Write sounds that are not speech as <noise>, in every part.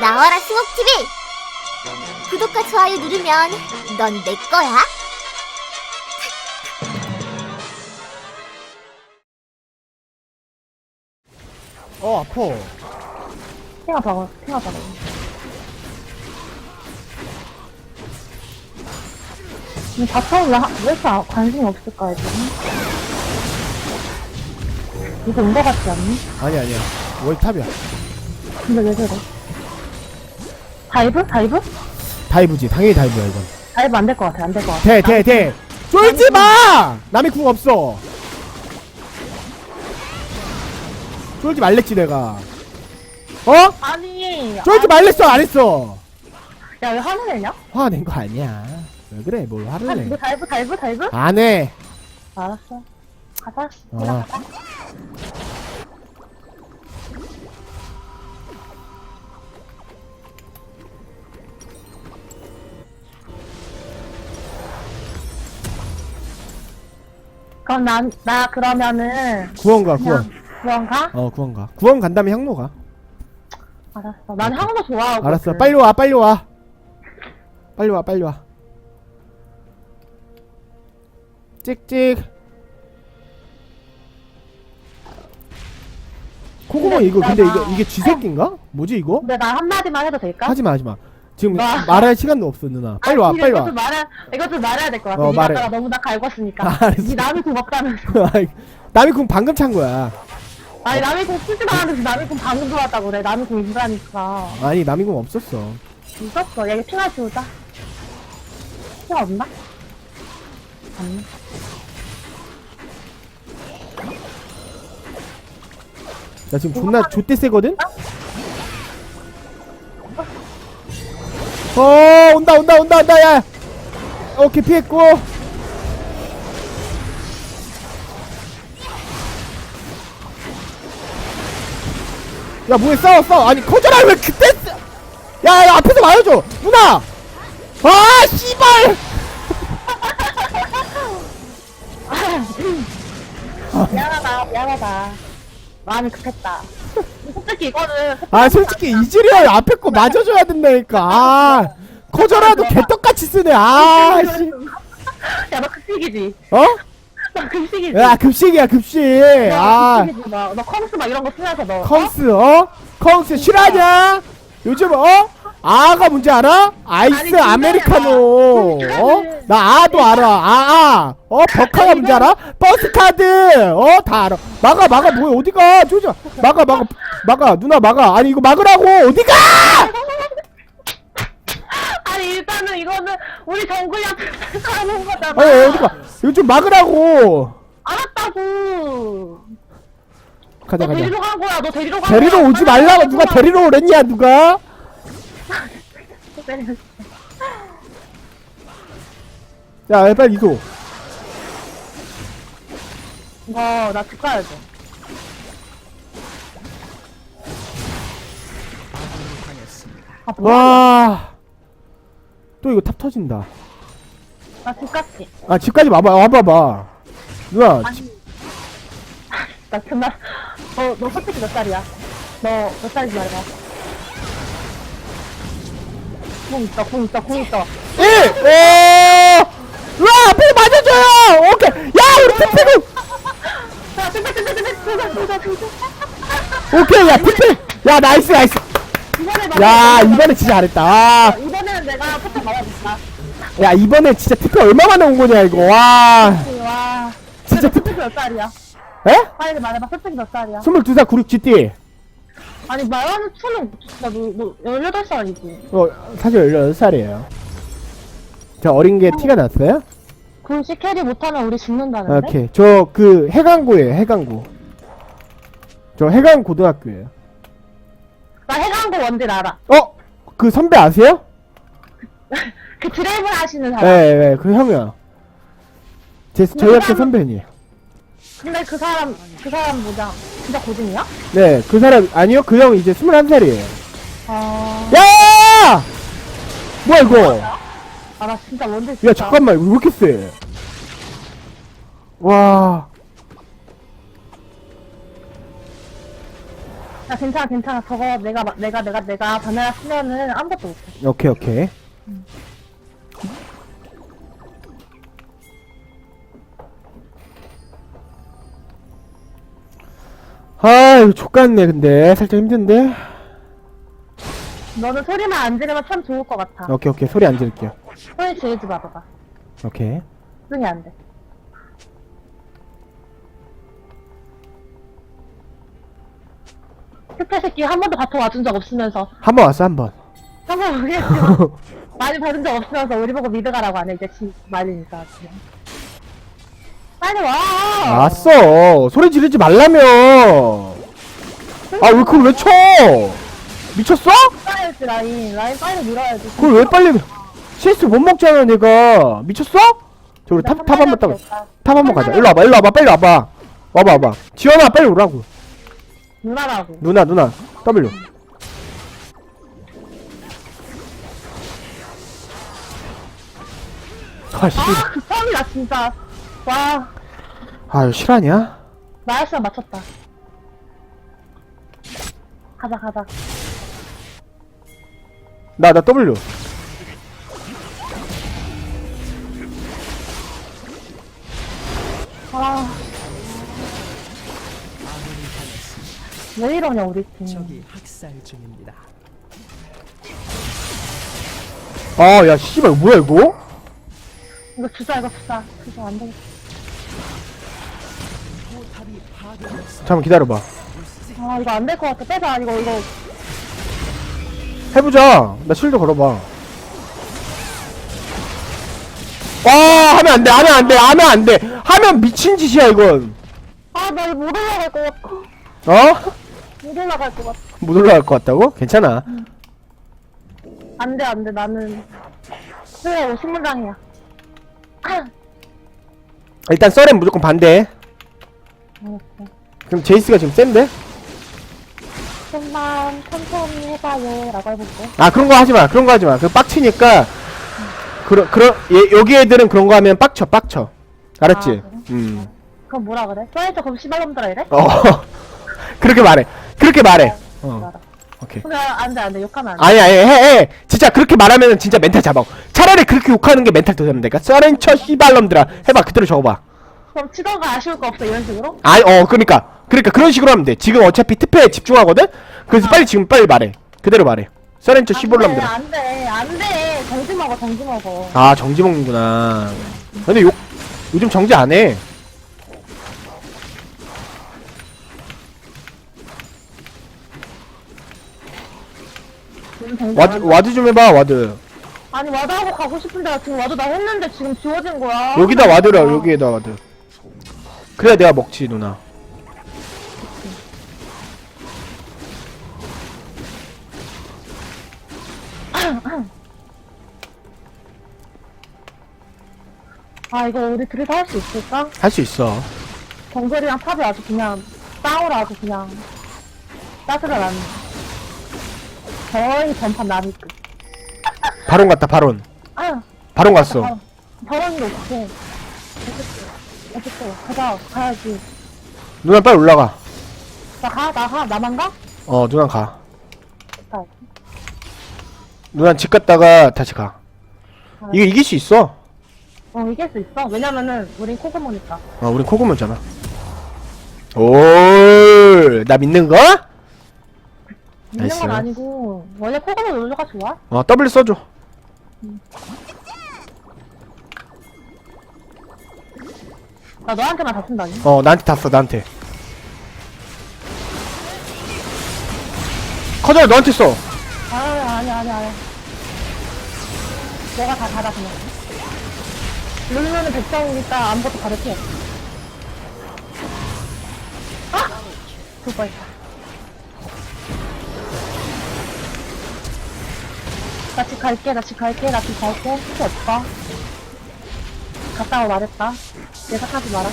나와라 스모TV! 구독과 좋아요 누르면 넌 내 거야. 어 아파 탱아 박아, 탱아 박아. 이 바텀 왜, 이렇게 아- 관심이 없을까, 애들은? 이거 온거 같지 않니? 아니 아니야 월탑이야 근데 왜 저래? 다이브? 다이브? 다이브지 당연히 다이브야 이건 다이브 안 될 것 같아, 안 될 것 같아. 대 대 대 쫄지 마 남의 궁 없어 쫄지 말랬지 내가 어? 아니, 쫄지 말랬어 안 했어 야, 왜 화를 내냐? 화낸 거 아니야 왜 그래 뭘 화를 아니, 너 다이브, 다이브, 다이브? 내안해 알았어. 가자. 어. 그럼 난, 나 그러면은, 구원 가 구원 그냥 구원가? 어 구원 가 구원 간 다음에 향로 가 알았어. 난 향도 좋아하고. 알았어 빨리 와 빨리 와 빨리 와 빨리 와 찍찍 근데 이거 근데. 이게 이게 쥐새끼인가? 뭐지 이거? 근데 나 한마디만 해도 될까? 하지마 하지마 지금 와. 말할 시간도 없어 누나 빨리 와 아, 빨리 와좀 말해, 이거 좀 말해야 될 것 같아. 어, 이 말해. 아빠가 너무 나 갈궜으니까. 아, 알았어. 니 남이 공 없다면서. <laughs> 아이, 남이 궁 방금 찬 거야 아니 남이 공 쓰지도 않았는데 남이 공 방금 들어왔다고 그래. 남이 공 인가니까. 아니 남이 궁 없었어 있었어. 얘기 핑하 지우자. 핑 없나? 없네. 나 지금 존나 좆대 세거든? 어 온다 온다 온다 온다 야. 오케이 피했고. 야 뭐해 싸워 싸워. 아니 커져라 왜 그때 쓰... 야, 야 앞에서 말해줘. 누나! 아 씨발! <laughs> 미안하다. 미안하다. 마음이 급했다. 솔직히 이거는 아 솔직히 이즈리얼 앞에 거 맞아줘야 된다니까 아 커져라도 개떡같이 쓰네 아씨 야너 급식이지. 어? 너 급식이지. 야 급식이야 급식 너아 급식이지. 너, 너 컴스 막 이런 거 쓰면서 너. 컹스 어? 컹스 실화냐? 요즘 어? 아가 뭔지 알아? 아니, 아이스 진짜야. 아메리카노 어? 나 아도 알아 아아 어? 버카가 뭔지 알아? 버스 카드 어? 다 알아 막아 막아 뭐야 어디가 조져 막아 막아 막아 누나 막아 아니 이거 막으라고 어디가 <laughs> 아니 일단은 이거는 우리 정글이한테 하는 거잖아. 아니 어디가 이거 좀 막으라고 알았다고. 가자 너 가자 데리러 간 거야. 너 데리러 간 데리러 거야. 오지 말라고 누가 데리러 오랬냐 누가 데리러. 야 빨리 이소 이거 나집 가야 돼. 아 뭐야? 와 또 이거 탑 터진다 나집 갔지. 아 집까지 와봐 와봐봐 누나 아니. 나 정말 너, 너 솔직히 몇 살이야? 너 몇 살인지 말해봐. 쿵 있다 쿵 있다 쿵 있다 1! 오! 와! 앞에 맞아줘요! 오케이! 야! 우리 피피고! 오케이! 야! 피피! 야! 나이스 나이스! 야! 이번에 진짜 잘했다. 아. 이번에는 내가 포탑 맞아줬다. 야! 이번에 진짜 피피 얼마만에 온 거냐 이거. 와! 진짜 포탑이 몇 살이야? 에? 빨리 말해봐. 포탑이 몇 살이야? 22살 96GT. 아니, 말하는 투는, 나 너, 너, 18살이지. 어 사실 18살이에요 저 어린 게 티가 났어요? 글씨 캐리 못하면 우리 죽는다는데? 오케이 저 그 해강고예요 해강고 저 해강 고등학교예요 나 해강고 원딜 알아. 어? 그 선배 아세요? <laughs> 그 드래블 하시는 사람. 네 네 그 형이요 제 저희 학교 선배님 근데 그 사람, 그 사람 뭐냐? 진짜 고등이야? 네, 그 사람, 아니요, 그 형 이제 21살이에요. 어. 야! 뭐야, 이거? 아, 나 진짜 원딜 진짜. 야, 잠깐만, 이거 왜 이렇게 세? 와. 야, 괜찮아, 괜찮아. 저거 내가, 마- 내가, 내가, 내가 바나나 쓰면은 아무것도 못해. 오케이 오케이 아 이거 족같네 근데 살짝 힘든데 너는 소리만 안 지르면 참 좋을 것 같아. 오케이 오케이 소리 안 지를게요 소리 지르지 마, 봐봐. 오케이 집중이 안 돼. 스페 새끼 한 번도 바텀 와준 적 없으면서 한 번 왔어 한번 한번 모르겠지만 <laughs> 많이 받은 적 없으면서 우리 보고 미드 가라고 안 해. 이제 지 말리니까 그냥. 빨리 와! 왔어 소리 지르지 말라며 아왜 그걸 왜 쳐? 미쳤어? 밀어야지 라인. 라인 빨리 밀어야지. 그걸 왜 빨리 CS 못 먹잖아 내가 미쳤어? 저기 탑, 탑 한번 따고 탑 한번 가자 일로 와봐 일로 와봐 빨리 와봐 와봐 와봐 지원아 빨리 오라고 누나라고. 누나 누나 W 아씨 아, 그 처음이다, <laughs> 진짜. 와, 아 이거 실화냐? 나이스만 맞췄다. 가자, 가자. 나 나 W 아. 왜 이러냐, 우리 팀. 적이 학살 중입니다. 아 야 씨발 뭐야 이거? 이거 주자, 이거 주자. 주자, 안 되겠다. 잠깐 기다려봐 아, 이거 안 될 것 같아. 빼자, 이거, 이거. 해보자 나 실드 걸어봐 와 하면 안 돼 하면 안 돼 하면 안 돼 하면 미친 짓이야 이건 아, 나 이거 못 올라갈 것 같아. 어? 못 올라갈 것 같아. 못 올라갈 것 같다고? 괜찮아 안 돼, 안 돼, 나는. 그래, 신문장이야. 일단 썰엔 무조건 반대. 그럼 제이스가 지금 센데? 좀만 천천히 해봐요. 라고 해볼게. 아 그런 거 하지 마 그런 거 하지 마 그 빡치니까 그런 그런 얘, 여기 애들은 그런 거 하면 빡쳐 빡쳐 알았지? 아, 그래? 음. 그럼 뭐라 그래? 써야죠, 그럼 씨발놈들아 이래? 어 <laughs> 그렇게 말해 그렇게 말해 어 알아. 오케이 근데 안 돼, 안 돼. 욕하면 안 돼. 아니 아니 해 해 진짜 그렇게 말하면은 진짜 멘탈 잡아 차라리 그렇게 욕하는 게 멘탈 더 잡는다니까 썰렌처 씨발놈들아 해봐 그대로 적어봐 그럼 치던가 아쉬울 거 없어, 이런 식으로? 아니 어 그러니까 그러니까 그런 식으로 하면 돼. 지금 어차피 투표에 집중하거든? 그래서 빨리 지금 빨리 말해. 그대로 말해. 썰렌처 씨발놈들아. 안 돼, 안 돼. 정지 먹어, 정지 먹어. 아 정지 먹는구나. 근데 요 요즘 정지 안 해. 지금 정지 와드 안 돼. 와드 좀 해봐 와드. 아니, 와드하고 가고 싶은데, 나 지금 와드 나 했는데 지금 지워진 거야. 여기다 와드라 여기에다 와드. 그래야 내가 먹지 누나 아, 이거 우리 둘이서 할 수 있을까? 할 수 있어 정글이랑 탑이 아주 그냥, 싸우라 아주 그냥, 따스를 안. 거의 전판 남이급. 바론 갔다 바론 아, 바론 갔어 어떡해. 어떡해. 어떡해. 가자, 가야지. 누나 빨리 올라가 나 가, 나 가, 나만 가? 어 누나 가. 누나 집 갔다가 다시 가 이거 이길 수 있어 어, 이길 수 있어. 왜냐면은, 우린 코그모니까. 어 우린 코고모잖아 올 나 믿는 거? 믿는 나이스. 건 아니고, 원래 코그모 놀려가 좋아? 어 W 써줘 나 너한테만 다 쓴다니. 어 나한테 다 써 나한테 커져 너한테 써 아, 아니, 아니, 아니. 내가 다 받아, 그냥. 룰루는 백성이니까 아무것도 없어. 아! 죽을 뻔했다. 나 집 갈게, 나 집 갈게, 나 집 갈게. 필요 없어. 갔다고 말했다. 예상하지 마라.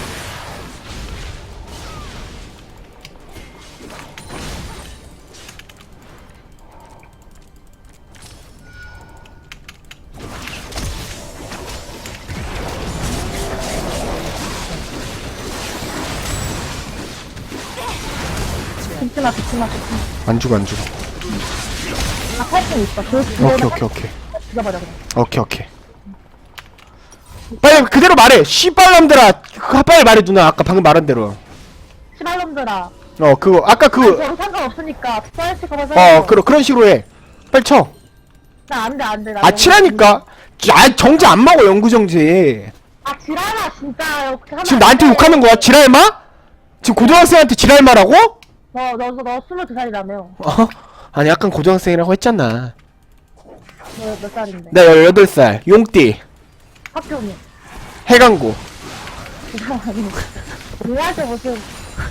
안 죽어 안 죽어 아 탈수 있어 그 오케이 오케이 오케이 죽여버려 그냥 오케이 오케이 빨리 그대로 말해 씨발놈들아 그 빨리 말해 누나 아까 방금 말한 대로 시발놈들아 어 그거 아까 그 저거 상관없으니까 스트레스 커버 어, 그러, 그런 식으로 해. 빨리 쳐. 나 안 돼 안 돼 나 아, 치라니까. 아, 정지 안 먹어, 영구정지. 아 지랄아 진짜 하면 지금 안 나한테 돼. 욕하는 거야? 지랄마? 지금 고등학생한테 지랄마라고? 너, 너, 너 스물두 살이라며 어? 아니, 약간 고등학생이라고 했잖아. 너 몇 살인데 나 18살. 용띠. 학교는 해강고. 누구한테 무슨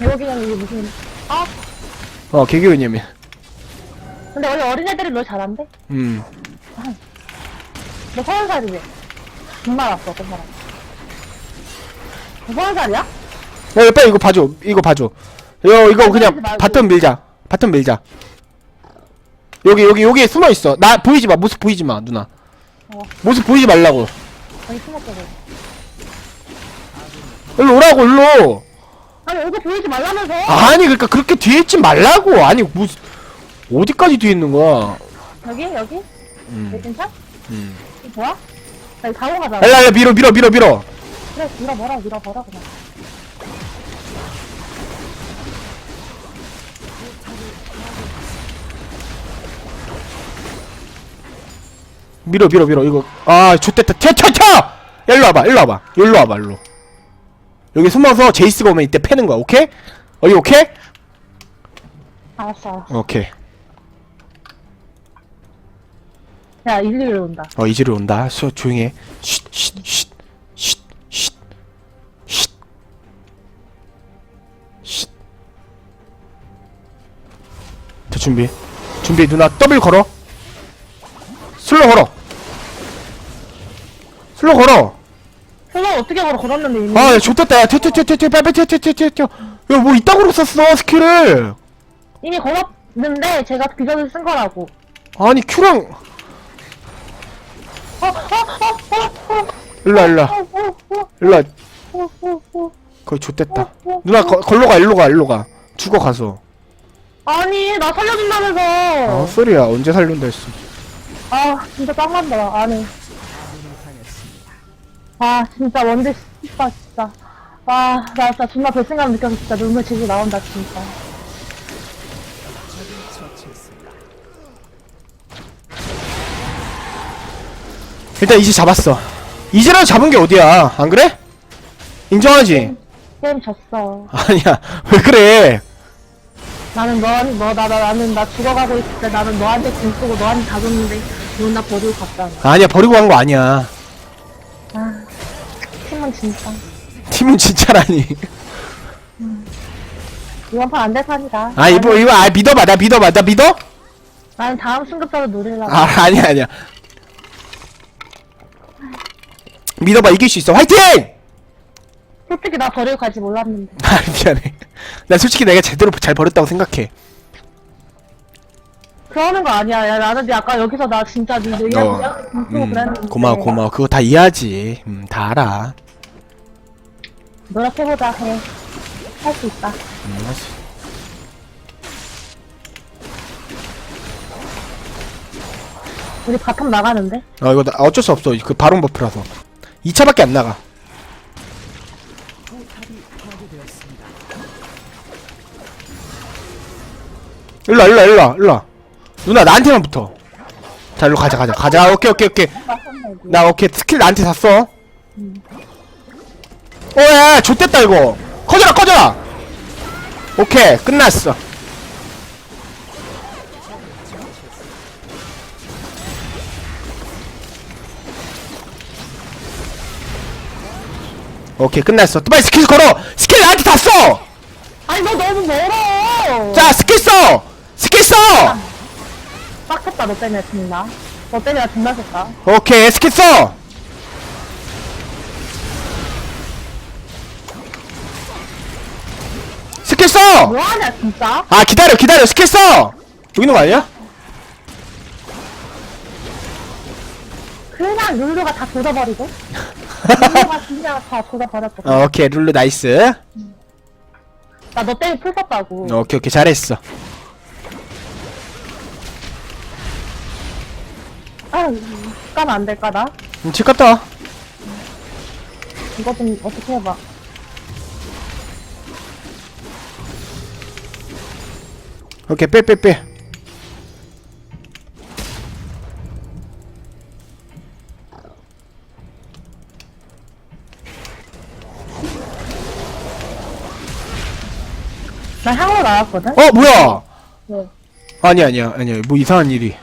배우기냐는 이게 무슨 아 어, 개교이냐면. 근데 원래 어린애들이 널 잘한대 음. 너 서른 살이지 정말 왔어 사람 너 서른 살이야? 야, 빨리 이거 봐줘. 이거 봐줘. 이거, 이거 그냥 말고. 바텀 밀자. 바텀 밀자. 여기, 여기, 여기 숨어 있어. 나 보이지 마. 모습 보이지 마, 누나. 어. 모습 보이지 말라고. 아니 숨었거든 일로 오라고, 일로. 아니 얼굴 보이지 말라면서 아니 그러니까 그렇게 뒤에 있지 말라고 아니 무슨 어디까지 뒤에 있는 거야 여기 여기 괜찮? 음. 이거 좋아? 나 이거 자고 가자 엘라 엘라 밀어 밀어 밀어 밀어 그래 밀어버려 밀어버려 그냥 밀어 밀어 밀어. 이거. 아 좋됐다. 튀튀튀 일로 와봐 일로 와봐. 일로 와봐 일로. 여기 숨어서 제이스가 오면 이때 패는 거야. 오케이? 어이 오케이? 알았어 알았어. 오케이. 야 일리로 온다. 어 이즈를 온다. 수 조용히 해. 쉿쉿쉿쉿쉿쉿쉿. 자 준비. 준비 누나. 더블 걸어. 슬로 걸어 슬로 걸어 설마 어떻게 걸어 걸었는데 이미 아, 야, 좋됐다. 야, 튀, 튀, 튀, 튀, 튀, 빨리, 빨리, 튀, 튀, 튀, 튀, 튀. 야, 뭐 이따구로 썼어, 스킬을. 이미 걸었는데 제가 비전을 쓴 거라고 아니, 큐랑. 어, 어, 어, 어, 어, 일로와, 일로와. 어, 어, 어, 일로와. 어, 어, 어. 거의 좋됐다. 누나, 거, 걸로 가, 일로 가, 일로 가. 죽어 가서. 아니 나 아, 살려준다면서 소리야. 언제 살린다 했어. 아 진짜 짱난다 안 해 아 진짜 원딜 씨발 진짜 아 나 진짜 존나 배신감 느껴서 진짜 눈물 질질 나온다 진짜 일단 이제 잡았어. 이제라도 잡은 게 어디야. 안 그래? 인정하지? 게임 졌어 아니야. <laughs> 왜 그래? 나는 너, 너, 나, 나, 나는 나 죽어가고 있을 때 나는 너한테 공 쓰고 너한테 다 줬는데 넌나 버리고 갔잖아 아니야, 버리고 간 거 아니야. 아 팀은 진짜 팀은 진짜라니. 이번 판 안될 판이다 아, 이거, 이거, 아, 믿어봐. 나 믿어봐. 나 믿어? 나는 다음 승급자로 노리려고 아, 아니야, 아니야. 믿어봐, 이길 수 있어. 화이팅! 솔직히 나 버리고 갈지 몰랐는데 <laughs> 아, 미안해. 나 솔직히 내가 제대로 잘 버렸다고 생각해. 그러는 거 아니야 야 나는 네 아까 여기서 나 진짜 네 얘기하고 어, 내가 음, 그랬는데 고마워, 고마워. 그거 다 이해하지. 음, 다 알아. 노력해보자 해 할 수 있다 음, 알았어. 우리 바텀 나가는데 어, 이거 나, 어쩔 수 없어. 그 바론 버프라서. 2차밖에 안 나가. 일로 와, 일로 와, 일로 와, 일로 와. 누나, 나한테만 붙어. 자, 일로 가자, 가자. 가자. 오케이, 오케이, 오케이. 나 오케이. 스킬 나한테 다 써. 오, 야, 야, 좆됐다, 이거. 꺼져라, 꺼져라! 오케이, 끝났어. 오케이, 끝났어. 또 빨리 스킬 걸어! 스킬 나한테 다 써! 아니 너 너무 멀어 자, 스킬 써! 스킬 써! 빡쳤다 너 때문에 진나 너 때문에 나 존나 졌다 오케이, 스킬 써! 스킬 써! 뭐하냐 진짜? 아 기다려 기다려 스킬 써! 여기 있는 거 아니야? 그냥 룰루가 다 조져버리고 <laughs> 룰루가 진짜 다 조져버렸고 어, 오케이 룰루 나이스 나 너 때문에 풀 썼다고 어, 오케이 오케이 잘했어 아 까면 안 될까 나? 음, 집 갔다 이거 좀 어떻게 해봐 오케이 빼 빼 빼 나 향으로 나왔거든? 어 뭐야 네. 아니 아니야 아니야 뭐 이상한 일이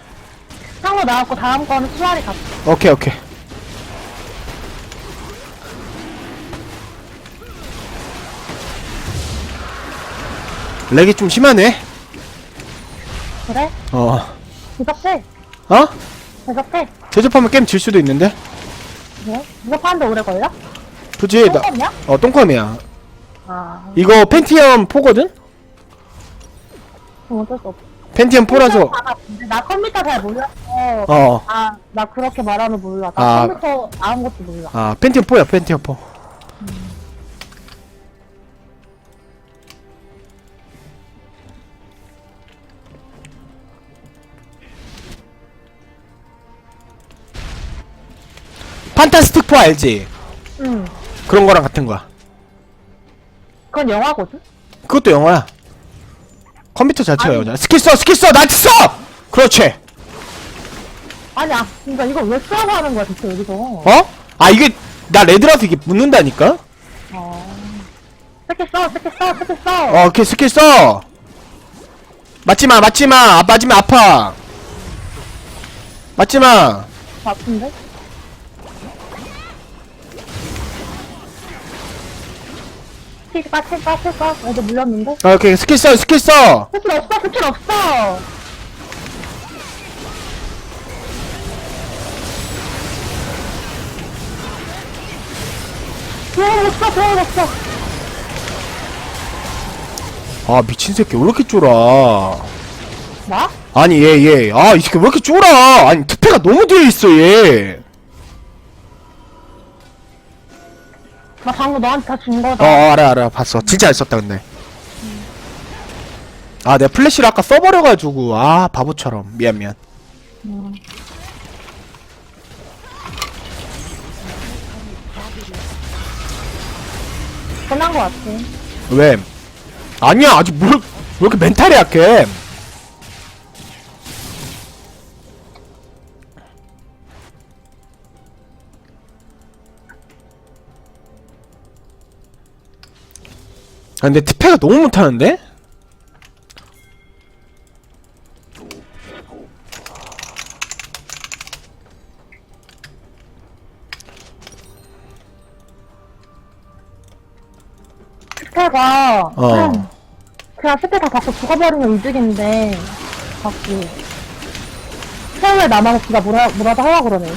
향으로 나왔고, 다음 거는 수아리 갔어. 오케이 오케이 렉이 좀 심하네 그래? 어 무섭지? 어? 무섭지? 제접하면 게임 질 수도 있는데 그래? 무섭하는데 오래 걸려? 그치 나, 똥이야? 어 똥컴이야 아, 이거 펜티엄 4거든? 그럼 어쩔 수 없어. 펜티엄 4라서 아, 근데 나 컴퓨터 잘 몰랐어. 어. 아, 나 그렇게 말하면 몰라. 나 아. 컴퓨터 아무것도 몰라. 아 펜티엄 4야 펜티엄 4 판타스틱 4 알지? 응. 그런 거랑 같은 거야 그건 영화거든? 그것도 영어야 컴퓨터 자체가 영어잖아 스킬 써 스킬 써 나한테 써! 그렇지 아니, 아, 그니까 이거 왜 쓰라고 하는 거야, 대체 여기서. 어? 아 이게 나 레드라서 이게 묻는다니까? 어. 스킬 써, 스킬 써, 스킬 써. 어, 오케이 스킬 써. 맞지 마, 맞지 마. 아, 맞으면 아파. 맞지 마. 아픈데? 스킬 까, 스킬 까, 스킬 까. 애들 물렸는데? 아, 오케이 스킬 써, 스킬 써. 스킬 없어, 스킬 없어! 도움 없어, 도움 없어! 아 미친 새끼 왜 이렇게 쫄아? 나? 아니 얘 얘. 아 이 새끼 왜 이렇게 쫄아? 아니 투패가 너무 뒤에 있어 얘. 나 방금 너한테 다 준 거다. 어, 어 알아 알아 봤어. 진짜 잘 썼다 근데. 아 내가 플래시를 아까 써버려가지고 아 바보처럼 미안 미안. 끝난 거 같아. 왜? 아니야 아직 뭘, 왜 이렇게 멘탈이 약해? 아 근데 특패가 너무 못하는데? 스페가 어. 그냥 스페 다 받고 죽어버리면 이득인데 받고 최후에 남아서 지가 뭐라, 뭐라도 하라 그러네.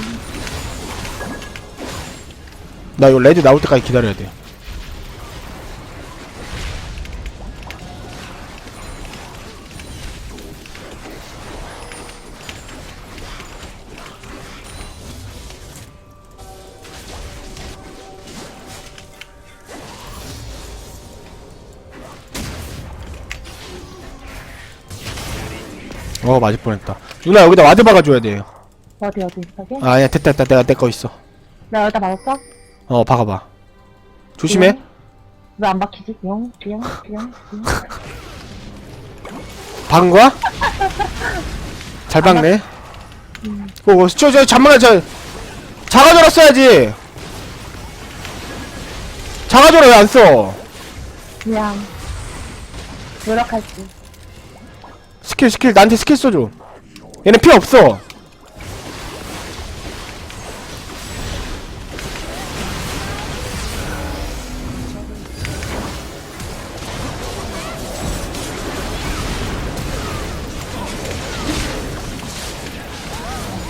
나 이거 레드 나올 때까지 기다려야 돼. 어 맞을 뻔했다. 누나 여기다 와드 박아줘야 돼요. 어디 어디 저기? 아, 아니야 됐다 됐다 내가 내 거 있어. 나 여기다 막았어? 어 박아봐. 조심해. 왜 안 박히지? 뿅, 뿅, 뿅, 뿅. 박은 거야? <laughs> 잘 박네. 어, 저, 저, 잠깐만, 저, 작아져라 써야지. 작아져라 왜 안 써? 그냥 노력할지. 스킬, 스킬, 나한테 스킬 써줘. 얘는 필요 없어.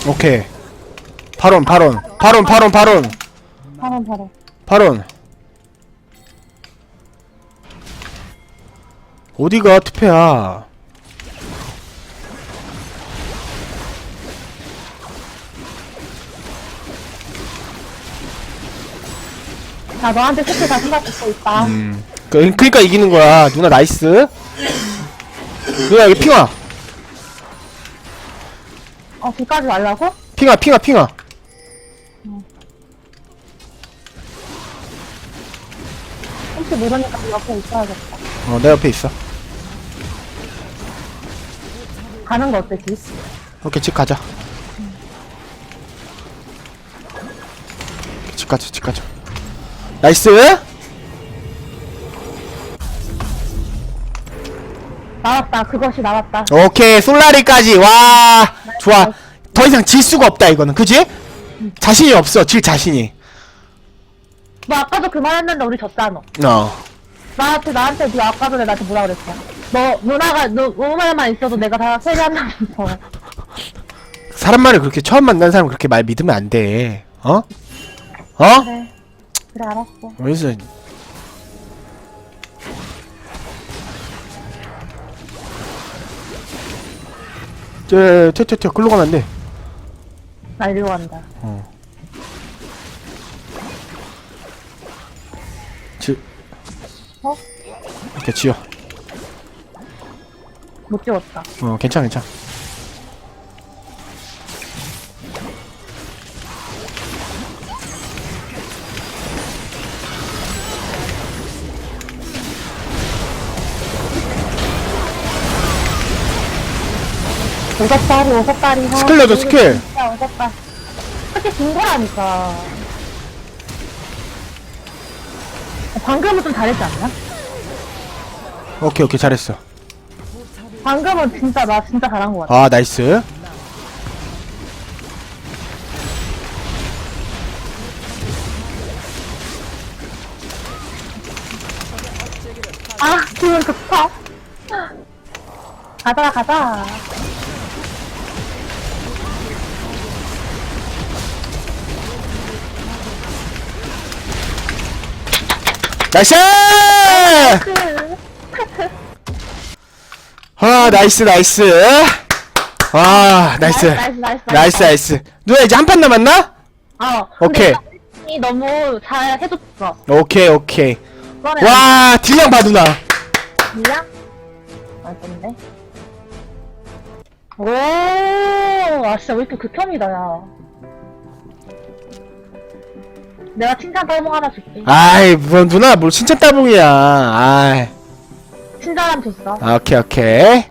오케이. 발언, 발언, 발언, 발언, 발언, 사람 바로. 발언. 어디가 투패야? 나 너한테 스킬 다 생각했고 있다. 음. 그, 그니까 이기는 거야. 누나 나이스. 누나 여기 핑화. 어, 뒤까지 말라고? 핑아 핑아 핑아 혹시 모르니까 옆에 있어야겠다. 어 내 옆에 있어 가는 거 어때, 지? 오케이 집 가자 집 가자 집 가자 나이스 나왔다. 그것이 나왔다. 오케이 솔라리까지 와 좋아 더 이상 질 수가 없다 이거는 그지? 자신이 없어 질 자신이 너 아까도 그 말 했는데 우리 졌잖아. 어 나한테, 나한테 네 아까 전에 나한테 뭐라 그랬어? 너, 누나가, 너, 누나만 있어도 내가 다 세리한다면서. 사람 말을 그렇게 처음 만난 사람 그렇게 말 믿으면 안돼 어? 어? 그래. 그래, 알았어. 어디서 저, 튀어, 튀어, 튀어. 글로 가면 안 돼. 나 이리로 간다. 지, 어? 이렇게 지어. 못 찍었다. 어, 괜찮아, 괜찮아. 오섭다리. 아, 스킬 넣어줘, 스킬. 오섭다. 그렇게 긴 거라니까. 방금은 좀 잘했지 않나? 오케이, 오케이, 잘했어. 방금은 진짜, 나 진짜 잘한 것 같아. 아, 나이스. 아, 기분 좋다. 가자, 가자. 나이스! 아, 나이스, 나이스. 아, 나이스. 나이스, 나이스, 나이스, 나이스. 누나 이제 한 판 남았나? 어. 오케이. 이 너무 잘 해줬어. 오케이, 오케이. 그러면 와, 딜량 봐, 누나. 미야? 알건데. 오, 아 진짜 왜 이렇게 극혐이다 야. 내가 칭찬 떨봉 하나 줄게. 아이, 뭐, 누나, 뭘 진짜 따봉이야. 아이. 친절함 줬어. 아, 오케이, 오케이.